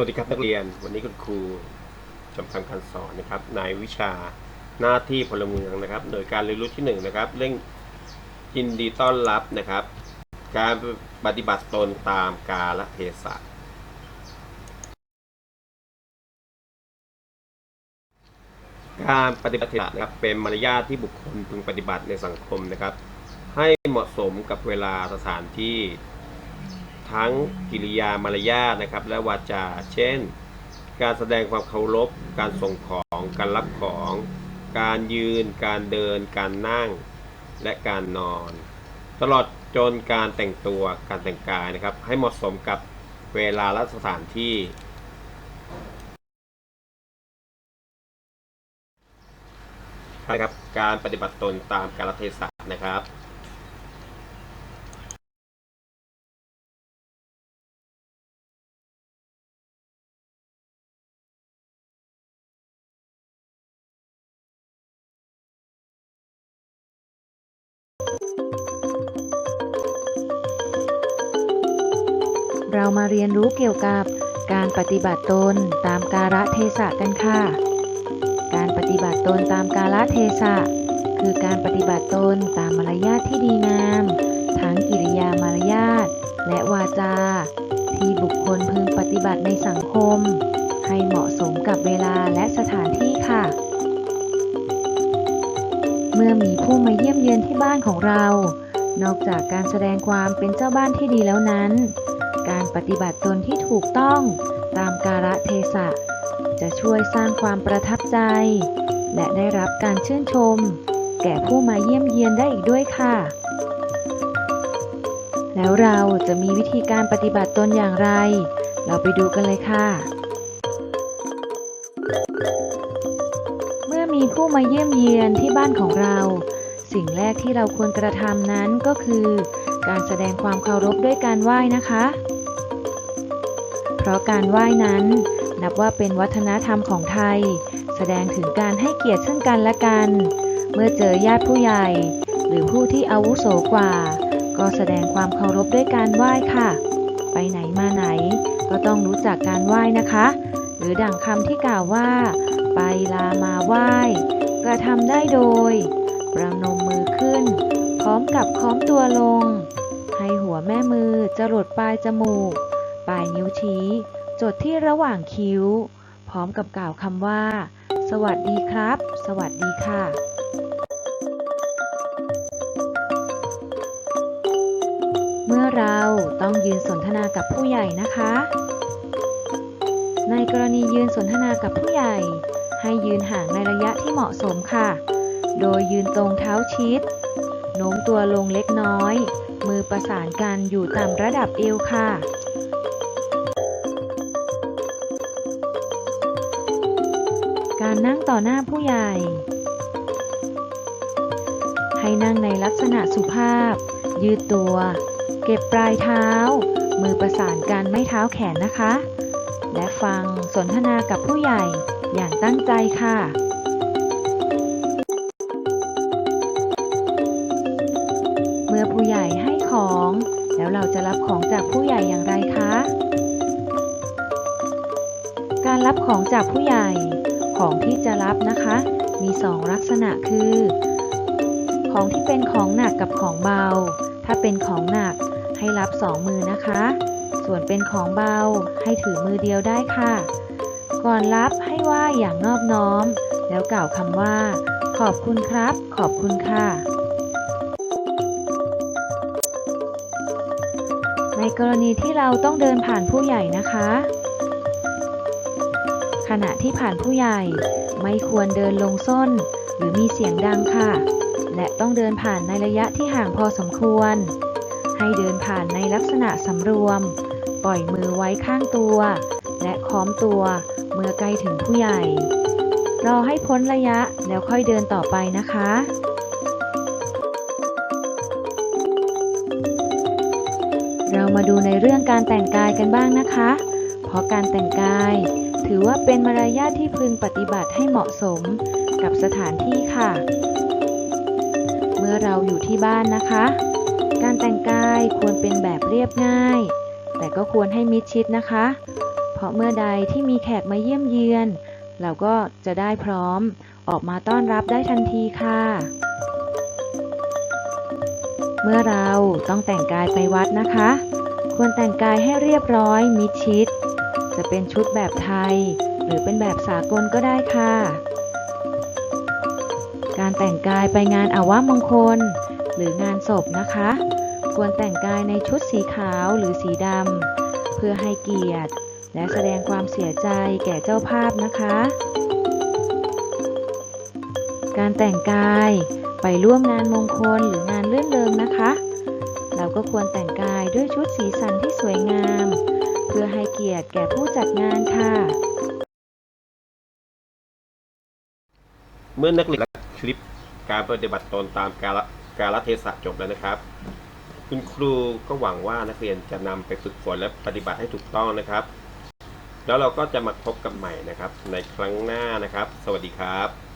วัสดีครับนักเรียน วันนี้คุณครูจะทำการสอนนะครับในวิชาหน้าที่พลเมืองนะครับ โดยการเรียนรู้ที่หนึ่งนะครับเรื่องยินดีต้อนรับนะครับ การปฏิบัติตนตามกาลเทศะการปฏิบัตินะครับเป็นมารยาทที่บุคคลพึงปฏิบัติในสังคมนะครับ ให้เหมาะสมกับเวลาสถานที่ ทั้งกิริยามารยาทนะครับ และวาจา เช่น การแสดงความเคารพ การส่งของ การรับของ การยืน การเดิน การนั่ง และการนอน ตลอดจนการแต่งตัว การแต่งกายนะครับ ให้เหมาะสมกับเวลาและสถานที่ นะครับ การปฏิบัติตนตามกาลเทศะนะครับ เรามาเรียนรู้เกี่ยวกับการปฏิบัติตนตามกาลเทศะกันค่ะ การปฏิบัติตนตามกาลเทศะ คือการปฏิบัติตนตามมารยาทที่ดีงาม ทั้งกิริยามารยาทและวาจา ที่บุคคลพึงปฏิบัติในสังคม ให้เหมาะสมกับเวลาและสถานที่ค่ะ เมื่อมีผู้มาเยี่ยมเยือนที่บ้านของเรา นอกจากการแสดงความเป็นเจ้าบ้านที่ดีแล้วนั้น การปฏิบัติตนที่ถูกต้องตามกาลเทศะ จะช่วยสร้างความประทับใจ และได้รับการชื่นชม แก่ผู้มาเยี่ยมเยียนได้อีกด้วยค่ะ แล้วเราจะมีวิธีการปฏิบัติตนอย่างไร เราไปดูกันเลยค่ะ เมื่อมีผู้มาเยี่ยมเยียนที่บ้านของเรา สิ่งแรกที่เราควรกระทำนั้นก็คือ การแสดงความเคารพด้วยการไหว้นะคะ ราะการไหว้นั้น นับว่าเป็นวัฒนธรรมของไทย แสดงถึงการให้เกียรติซึ่งกันและกัน เมื่อเจอญาติผู้ใหญ่ หรือผู้ที่อาวุโสกว่า ก็แสดงความเคารพด้วยการไหว้ค่ะ ไปไหนมาไหน ก็ต้องรู้จักการไหว้นะคะ หรือดั่งคำที่กล่าวว่า ไปลามาไหว้ กระทำได้โดย ประนมมือขึ้น พร้อมกับค้อมตัวลง ให้หัวแม่มือจรดปลายจมูก ปลายนิ้วชี้ จดที่ระหว่างคิ้ว พร้อมกับกล่าวคำว่า สวัสดีครับ สวัสดีค่ะ เมื่อเราต้องยืนสนทนากับผู้ใหญ่นะคะ ในกรณียืนสนทนากับผู้ใหญ่ ให้ยืนห่างในระยะที่เหมาะสมค่ะ โดยยืนตรงเท้าชิด โน้มตัวลงเล็กน้อยมือประสานกันอยู่ตามระดับเอวค่ะ การนั่งต่อหน้าผู้ใหญ่ ให้นั่งในลักษณะสุภาพ ยืดตัว เก็บปลายเท้า มือประสานกันไม่เท้าแขนนะคะ และฟังสนทนากับผู้ใหญ่อย่างตั้งใจค่ะเมื่อผู้ใหญ่ให้ของ แล้วเราจะรับของจากผู้ใหญ่อย่างไรคะ การรับของจากผู้ใหญ่ ของที่จะรับนะคะ มีสองลักษณะคือ ของที่เป็นของหนักกับของเบา ถ้าเป็นของหนักให้รับสองมือนะคะ ส่วนเป็นของเบาให้ถือมือเดียวได้ค่ะ ก่อนรับให้ไหว้อย่างนอบน้อม แล้วกล่าวคำว่า ขอบคุณครับ ขอบคุณค่ะ ในกรณีที่เราต้องเดินผ่านผู้ใหญ่นะคะ ขณะที่ผ่านผู้ใหญ่ ไม่ควรเดินลงส้น หรือมีเสียงดังค่ะ และต้องเดินผ่านในระยะที่ห่างพอสมควร ให้เดินผ่านในลักษณะสำรวม ปล่อยมือไว้ข้างตัว และค้อมตัว เมื่อใกล้ถึงผู้ใหญ่ รอให้พ้นระยะแล้วค่อยเดินต่อไปนะคะเรามาดูในเรื่องการแต่งกายกันบ้างนะคะ เพราะการแต่งกาย ถือว่าเป็นมารยาทที่พึงปฏิบัติให้เหมาะสมกับสถานที่ค่ะ เมื่อเราอยู่ที่บ้านนะคะ การแต่งกายควรเป็นแบบเรียบง่าย แต่ก็ควรให้มิดชิดนะคะ เพราะเมื่อใดที่มีแขกมาเยี่ยมเยือน เราก็จะได้พร้อมออกมาต้อนรับได้ทันทีค่ะ เมื่อเราต้องแต่งกายไปวัดนะคะ ควรแต่งกายให้เรียบร้อยมิดชิด จะเป็นชุดแบบไทย หรือเป็นแบบสากลก็ได้ค่ะ การแต่งกายไปงานอาวมงคล หรืองานศพนะคะ ควรแต่งกายในชุดสีขาวหรือสีดำเพื่อให้เกียรติ และแสดงความเสียใจแก่เจ้าภาพนะคะ การแต่งกายไปร่วมงานมงคลหรืองานเลื่อนเริงนะคะ เราก็ควรแต่งกายด้วยชุดสีสันที่สวยงาม เพื่อให้เกียรติแก่ผู้จัดงานค่ะ เมื่อนักเรียนคลิปการปฏิบัติตนตามกาลกาลเทศะจบแล้วนะครับ คุณครูก็หวังว่านักเรียนจะนำไปฝึกฝนและปฏิบัติให้ถูกต้องนะครับ แล้วเราก็จะมาพบกันใหม่นะครับ ในครั้งหน้านะครับ สวัสดีครับ